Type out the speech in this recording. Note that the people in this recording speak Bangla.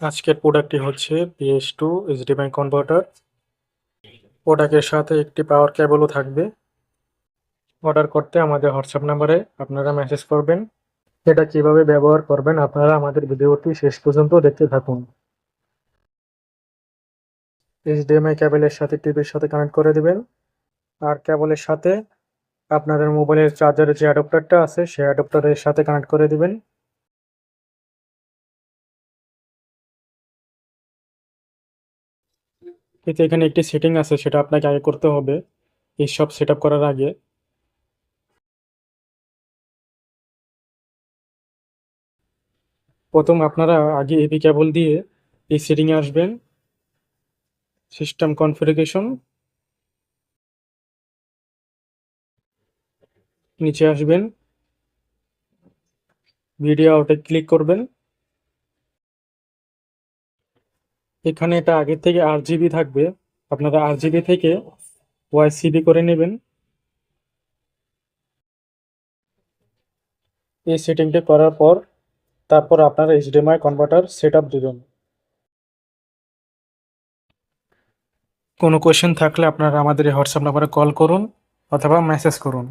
আজকের প্রোডাক্টটি হচ্ছে পিএস টু এইচডিএমআই কনভার্টার প্রোডাক্টের সাথে একটি পাওয়ার কেবলও থাকবে। অর্ডার করতে আমাদের হোয়াটসঅ্যাপ নাম্বারে আপনারা মেসেজ করবেন। এটা কীভাবে ব্যবহার করবেন আপনারা আমাদের ভিডিওটি শেষ পর্যন্ত দেখতে থাকুন। এইচডিএমআই কেবলের সাথে টিভির সাথে কানেক্ট করে দেবেন। আর কেবলের সাথে আপনাদের মোবাইলের চার্জারের যে অ্যাডাপ্টারটা আছে, সেই অ্যাডাপ্টারের সাথে কানেক্ট করে দিবেন। কিন্তু এখানে একটি সেটিং আছে, সেটা আপনাকে আগে করতে হবে এই সব সেট করার আগে। প্রথম আপনারা আগে এবি কেবল দিয়ে এই সেটিংয়ে আসবেন। সিস্টেম কনফিগারেশন নিচে আসবেন। ভিডিও আউটে ক্লিক করবেন। এখানে এটা আগে থেকে আট জিবি থাকবে। আপনারা আট জিবি থেকে ওয়াই সিবি করে নেবেন। এই সেটিংটি করার পর তারপর আপনারা এইচডিএমআই কনভার্টার সেট আপ দেবেন। কোনো কোয়েশ্চেন থাকলে আপনারা আমাদের হোয়াটসঅ্যাপ নাম্বারে কল করুন অথবা মেসেজ করুন।